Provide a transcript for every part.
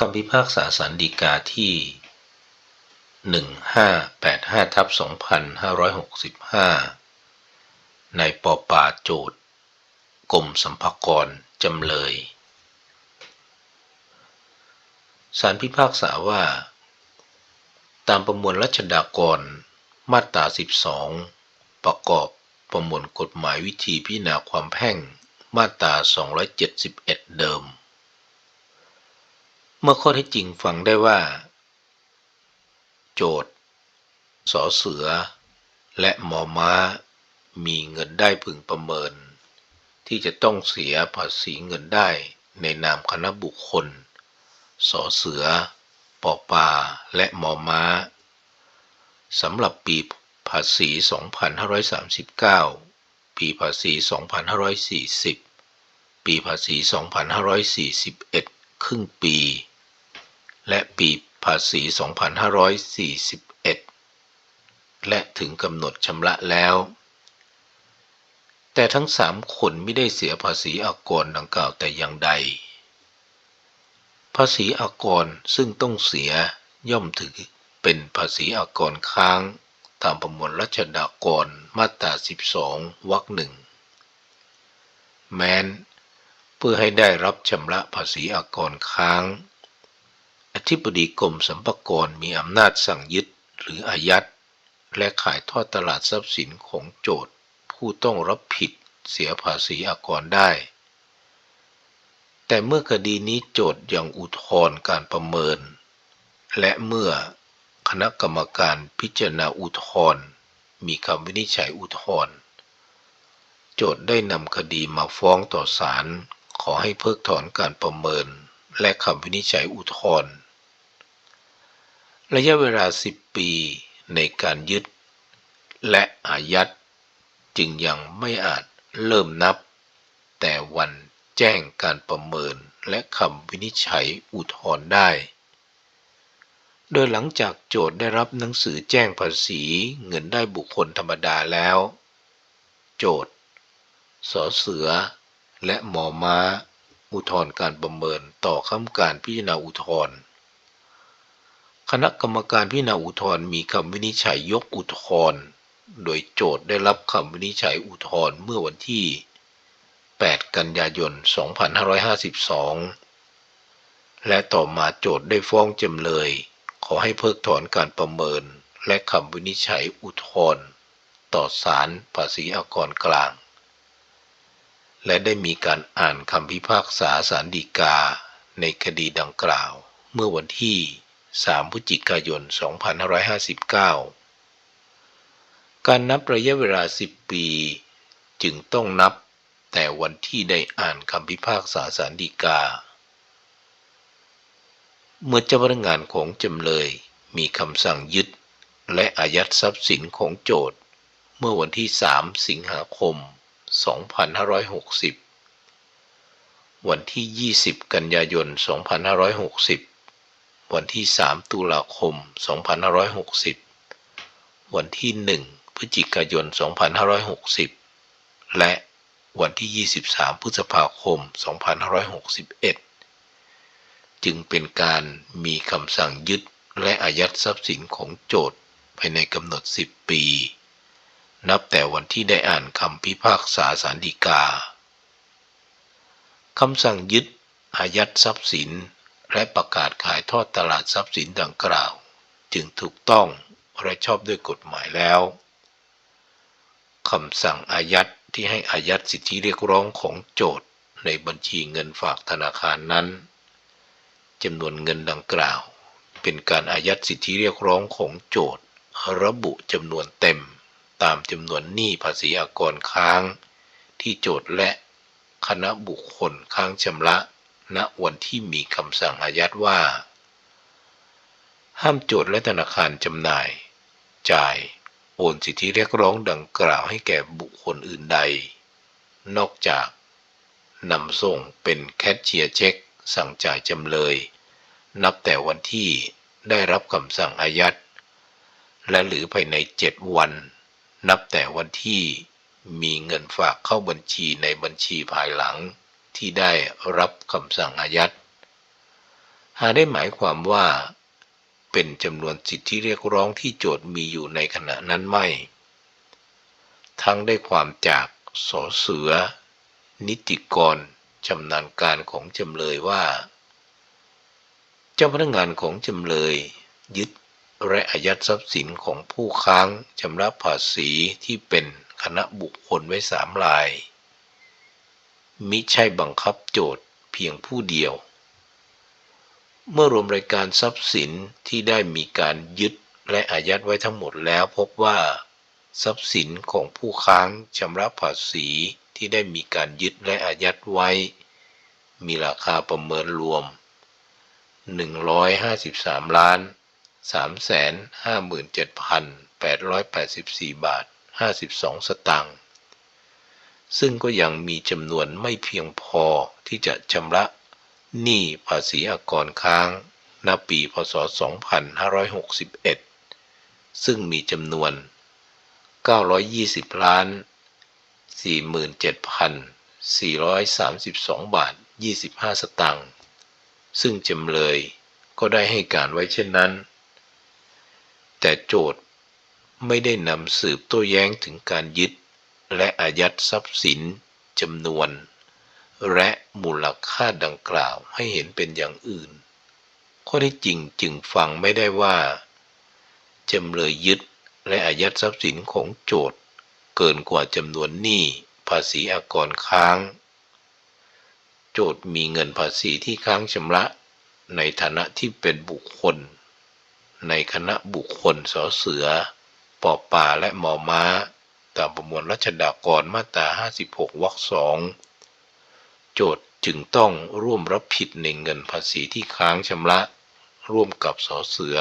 คำพิพากษาสารดีกาที่ 1585ทับ2565 ในปอปาโจทย์กรมสัมภากรจำเลยสารพิพากษาว่า ตามประมวลรัชดากร มาตรา 12 ประกอบประมวลกฎหมายวิธีพิจารณาความแพ่ง มาตรา 271 เดิม มื่อข้อเท็จจริงฟังได้ว่า โจทย์สอเสือ และหมอม้า มีเงินได้พึงประเมิน ที่จะต้องเสียภาษีเงินได้ในนามคณะบุคคล สอเสือ ปอปา และหมอม้าสำหรับปีภาษี 2539 ปีภาษี 2540 ปีภาษี 2541 ครึ่งปี และปีภาษี 2541 และถึงกำหนดชำระแล้ว แต่ทั้งสามคนไม่ได้เสียภาษีอากรดังกล่าวแต่อย่างใด ภาษีอากรซึ่งต้องเสียย่อมถือเป็นภาษีอากรค้างตามประมวลรัชดากรมาตรา 12 วรรคหนึ่ง แม้น เพื่อให้ได้รับชำระภาษีอากรค้าง ธิบดีกรมสัมภากรมีอำนาจสั่งยึดหรืออายัด และขายทอดตลาดทรัพย์สินของโจทย์ ผู้ต้องรับผิดเสียภาษีอากรได้ แต่เมื่อคดีนี้โจทย์ยังอุทธรณ์การประเมิน และเมื่อคณะกรรมการพิจารณาอุทธรณ์มีคำวินิจฉัยอุทธรณ์โจทย์ได้นำคดีมาฟ้องต่อศาลขอให้เพิกถอนการประเมิน และคำวินิจฉัยอุทธรณ์ ระยะเวลา10ปีในการยึด และอายัดจึงยังไม่อาจเริ่มนับ แต่วันแจ้งการประเมินและคำวินิจฉัยอุทธรณ์ได้ โดยหลังจากโจทย์ได้รับหนังสือแจ้งภาษีเงินได้บุคคลธรรมดาแล้ว โจทย์สอเสือ และหมอม้า อุทธรณ์การประเมินต่อคำการพิจารณาอุทธรณ์ คณะกรรมการพิจารณาอุทธรณ์มีคำวินิจฉัยยกอุทธรณ์โดยโจทย์ได้รับคำวินิจฉัยอุทธรณ์เมื่อวันที่ 8 กันยายน 2552 และต่อมาโจทย์ได้ฟ้องจำเลย ขอให้เพิกถอนการประเมิน และคำวินิจฉัยอุทธรณ์ต่อศาลภาษีอากรกลาง และได้มีการอ่านคำพิพากษาสารดีกาในคดีดังกล่าวเมื่อวันที่ 3พฤศจิกายน 2559 การนับระยะเวลา 10 ปี จึงต้องนับแต่วันที่ได้อ่านคำพิพากษาสารดีกา เมื่อเจ้าพนักงานของจำเลยมีคำสั่งยึด และอายัดทรัพย์สินของโจทย์ เมื่อวันที่ 3 สิงหาคม 2560 วันที่ 20 กันยายน 2560 วันที่ 3 ตุลาคม 2560 วันที่ 1 พฤศจิกายน 2560 และวันที่ 23 พฤษภาคม 2561 จึงเป็นการมีคำสั่งยึดและอายัดทรัพย์สินของโจทย์ภายในกำหนด 10 ปี นับแต่วันที่ได้อ่านคำพิพากษาสารดีกาคำสั่งยึดอายัดทรัพย์สิน และประกาศขายทอดตลาดทรัพย์สินดังกล่าว จึงถูกต้องและชอบด้วยกฎหมายแล้วคำสั่งอายัดที่ให้อายัดสิทธิเรียกร้องของโจทย์ในบัญชีเงินฝากธนาคารนั้นจำนวนเงินดังกล่าว เป็นการอายัดสิทธิเรียกร้องของโจทย์ ระบุจำนวนเต็ม ตามจำนวนหนี้ภาษีอากรค้าง ที่โจทย์และคณะบุคคลค้างชำระ ณวันที่มีคำสั่งอายัดว่า ห้ามโจทย์และธนาคารจำหน่าย จ่าย โอนสิทธิเรียกร้องดังกล่าวให้แก่บุคคลอื่นใด นอกจากนำส่งเป็นแคชเชียร์เช็ค สั่งจ่ายจำเลย นับแต่วันที่ได้รับคำสั่งอายัด และหรือภายในเจ็ดวัน นับแต่วันที่มีเงินฝากเข้าบัญชีในบัญชีภายหลัง ที่ได้รับคำสั่งอายัดหาได้หมายความว่า เป็นจำนวนสิทธิเรียกร้องที่โจทย์มีอยู่ในขณะนั้นไม่ ทั้งได้ความจากสอเสือ นิติกรชำนาญการของจำเลยว่า เจ้าพนักงานของจำเลย ยึดและอายัดทรัพย์สินของผู้ค้างชำระภาษีที่เป็นคณะบุคคลไว้สามราย มิใช่บังคับโจทย์เพียงผู้เดียว เมื่อรวมรายการทรัพย์สินที่ได้มีการยึดและอายัดไว้ทั้งหมดแล้วพบว่า ทรัพย์สินของผู้ค้างชำระภาษีที่ได้มีการยึดและอายัดไว้ มีราคาประเมินรวม 153 ล้าน 357,884 บาท 52 สตางค์ ซึ่งก็ยังมีจำนวนไม่เพียงพอที่จะชำระหนี้ภาษีอากรค้างณปีพศ 2561 ซึ่งมีจำนวน 920 ล้าน 47,432 บาท 25 สตางค์ซึ่งจำเลยก็ได้ให้การไว้เช่นนั้น แต่โจทย์ไม่ได้นำสืบโต้แย้งถึงการยึด และอายัดทรัพย์สินจำนวน และมูลค่าดังกล่าวให้เห็นเป็นอย่างอื่น ข้อที่จริงจึงฟังไม่ได้ว่าจำเลยยึดและอายัดทรัพย์สินของโจทย์ เกินกว่าจำนวนหนี้ภาษีอากรค้าง โจทย์มีเงินภาษีที่ค้างชำระ ในฐานะที่เป็นบุคคล ในคณะบุคคลสอเสือปอป่าและหมอม้า ตามประมวลรัชดากรมาตรา 56 วรรคสองโจทจึงต้องร่วมรับผิดในเงินภาษีที่ค้างชำระ ร่วมกับสอเสือ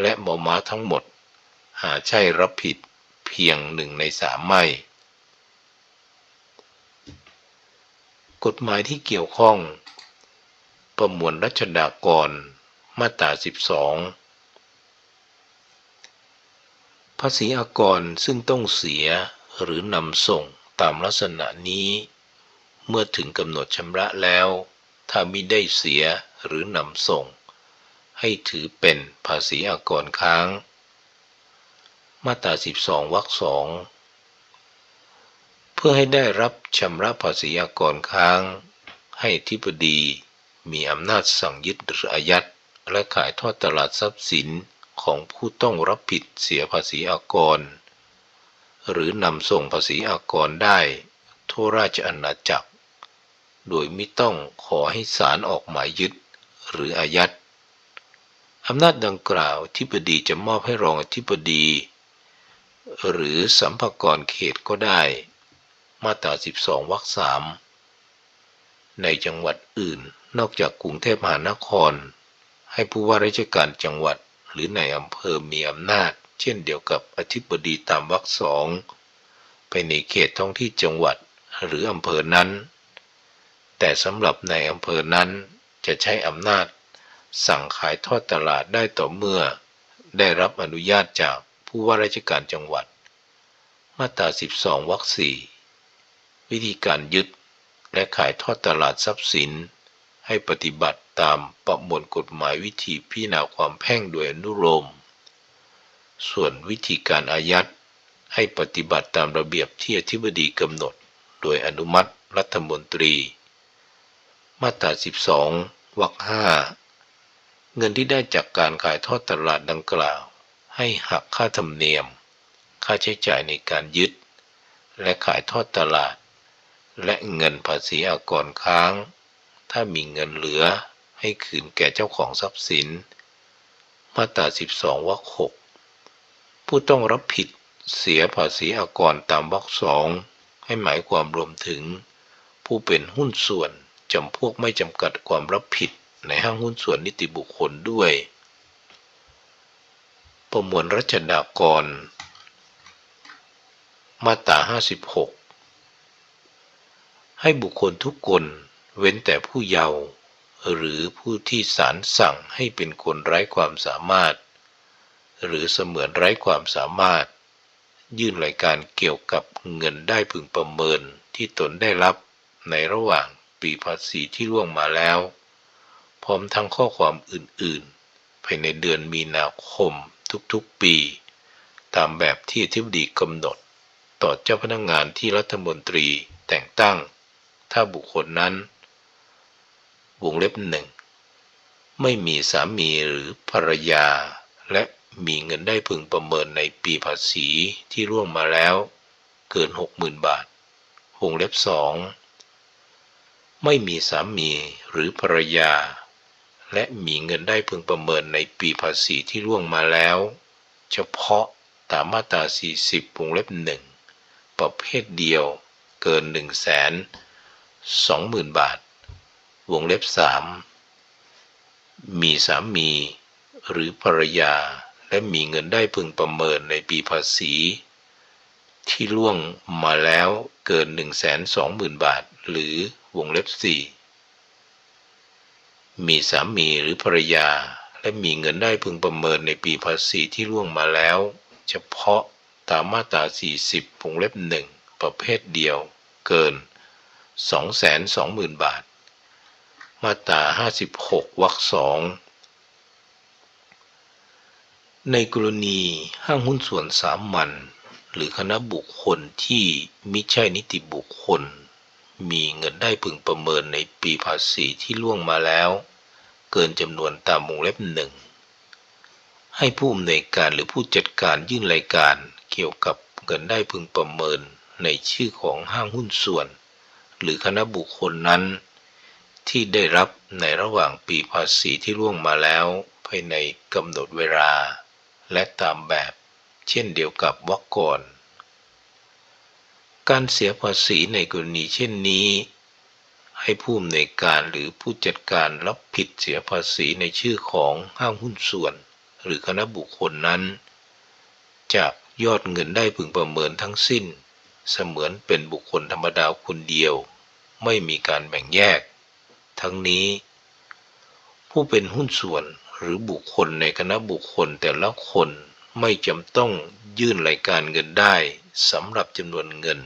และหมอม้าทั้งหมด หาใช่รับผิดเพียงหนึ่งในสามไม่ กฎหมายที่เกี่ยวข้อง ประมวลรัชดากร มาตรา 12 ภาษีอากรซึ่งต้องเสียหรือนำส่งตามลักษณะนี้ เมื่อถึงกำหนดชำระแล้ว ถ้ามิได้เสียหรือนำส่ง ให้ถือเป็นภาษีอากรค้าง มาตรา 12 วรรคสองเพื่อให้ได้รับชำระภาษีอากรค้าง ให้ทิบดีมีอำนาจสั่งยึดหรืออายัดและขายทอดตลาดทรัพย์สิน ของผู้ต้องรับผิดเสียภาษีอากร หรือนำส่งภาษีอากรได้ทั่วราชอาณาจักร โดยไม่ต้องขอให้ศาลออกหมายยึดหรืออายัดอำนาจดังกล่าวที่ปดีจะมอบให้รองอธิบดี หรือสัมภากรเขตก็ได้ มาตรา 12 วรรคสามในจังหวัดอื่นนอกจากกรุงเทพมหานคร ให้ผู้ว่าราชการจังหวัด รือในอำเภอมีอำนาจ เช่นเดียวกับอธิบดีตามวรรคสองไปในเขตท้องที่จังหวัดหรืออำเภอนั้น แต่สำหรับในอำเภอนั้นจะใช้อำนาจ สั่งขายทอดตลาดได้ต่อเมื่อ ได้รับอนุญาตจากผู้ว่าราชการจังหวัด มาตรา 12 วรรคสี่วิธีการยึดและขายทอดตลาดทรัพย์สินให้ปฏิบัติ ตามประมวลกฎหมายวิธีพิจารณาความแพ่งโดยอนุโลมส่วนวิธีการอายัดให้ปฏิบัติตามระเบียบที่อธิบดีกำหนด โดยอนุมัติรัฐมนตรี มาตรา 12 วรรคห้าเงินที่ได้จากการขายทอดตลาดดังกล่าว ให้หักค่าธรรมเนียม ค่าใช้จ่ายในการยึด และขายทอดตลาด และเงินภาษีอากรค้าง ถ้ามีเงินเหลือ ให้คืนแก่เจ้าของทรัพย์สิน มาตรา 12 วรรคหกผู้ต้องรับผิดเสียภาษีอากรตามวรรคสองให้หมายความรวมถึง ผู้เป็นหุ้นส่วนจำพวกไม่จำกัดความรับผิดในห้างหุ้นส่วนนิติบุคคลด้วย ประมวลรัชดากร มาตรา 56 ให้บุคคลทุกคนเว้นแต่ผู้เยาว์ หรือผู้ที่ศาลสั่งให้เป็นคนไร้ความสามารถ หรือเสมือนไร้ความสามารถ ยื่นรายการเกี่ยวกับเงินได้พึงประเมินที่ตนได้รับในระหว่างปีภาษีที่ล่วงมาแล้ว พร้อมทั้งข้อความอื่นๆ ภายในเดือนมีนาคมทุกๆปี ตามแบบที่อธิบดีกำหนด ต่อเจ้าพนักงงานที่รัฐมนตรีแต่งตั้ง ถ้าบุคคลนั้น วงเล็บหนึ่งไม่มีสามีหรือภรรยา และมีเงินได้พึงประเมินในปีภาษีที่ร่วงมาแล้ว เกิน 60,000 บาท วงเล็บสองไม่มีสามีหรือภรรยา และมีเงินได้พึงประเมินในปีภาษีที่ร่วงมาแล้ว เฉพาะตามมาตรา 40 วงเล็บหนึ่งประเภทเดียวเกิน 1 2 0 0 0 0 บาท วงเล็บ3มีสามีหรือภรรยาและมีเงินได้พึงประเมินในปีภาษี ที่ล่วงมาแล้วเกิน 1 2 0 0 0 0 บาท หรือวงเล็บ4มีสามีหรือภรรยา และมีเงินได้พึงประเมินในปีภาษีที่ล่วงมาแล้ว เฉพาะตามมาตรา 40วงเล็บหนึ่งประเภทเดียวเกิน 220,000 บาท มาตรา56วรรคสองในกรณีห้างหุ้นส่วนสามัญหรือคณะบุคคลที่มิใช่นิติบุคคล มีเงินได้พึงประเมินในปีภาษีที่ล่วงมาแล้ว เกินจำนวนตามวงเล็บหนึ่งให้ผู้อำนวยการหรือผู้จัดการยื่นรายการเกี่ยวกับเงินได้พึงประเมินในชื่อของห้างหุ้นส่วน หรือคณะบุคคลนั้น ที่ได้รับในระหว่างปีภาษีที่ล่วงมาแล้วภายในกำหนดเวลา และตามแบบ เช่นเดียวกับวรรคก่อน การเสียภาษีในกรณีเช่นนี้ ให้ผู้อำนวยการหรือผู้จัดการรับผิดเสียภาษีในชื่อของห้างหุ้นส่วน หรือคณะบุคคลนั้น จากยอดเงินได้พึงประเมินทั้งสิ้น เสมือนเป็นบุคคลธรรมดาคนเดียว ไม่มีการแบ่งแยก ทั้งนี้ ผู้เป็นหุ้นส่วนหรือบุคคลในคณะบุคคลแต่ละคนไม่จำต้องยื่นรายการเงินได้สำหรับจำนวนเงิน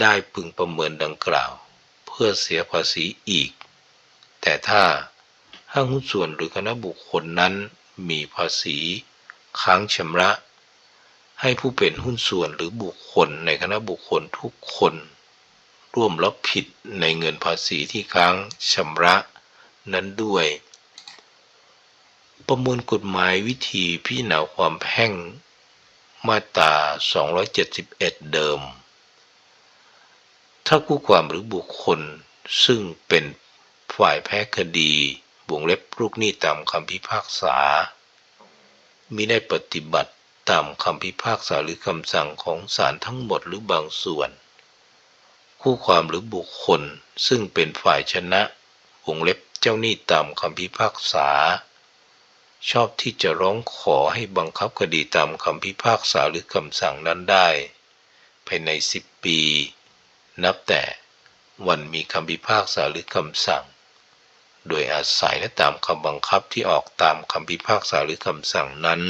ได้พึงประเมินดังกล่าว เพื่อเสียภาษีอีก แต่ถ้าห้างหุ้นส่วนหรือคณะบุคคลนั้นมีภาษีค้างชำระ ให้ผู้เป็นหุ้นส่วนหรือบุคคลในคณะบุคคลทุกคน ร่วมรับผิดในเงินภาษีที่ค้างชำระนั้นด้วย ประมวลกฎหมายวิธีพิจารณาความแพ่งมาตรา 271 เดิม ถ้าคู่ความหรือบุคคลซึ่งเป็นฝ่ายแพ้คดีวงเล็บลูกหนี้ตามคำพิพากษา มิได้ปฏิบัติตามคำพิพากษาหรือคำสั่งของศาลทั้งหมดหรือบางส่วน คู่ความหรือบุคคล ซึ่งเป็นฝ่ายชนะวงเล็บเจ้าหนี้ตามคำพิพากษา ชอบที่จะร้องขอให้บังคับคดีตามคำพิพากษาหรือคำสั่งนั้นได้ ภายในสิบปี นับแต่วันมีคำพิพากษาหรือคำสั่ง โดยอาศัยและตามคำบังคับที่ออกตามคำพิพากษาหรือคำสั่งนั้น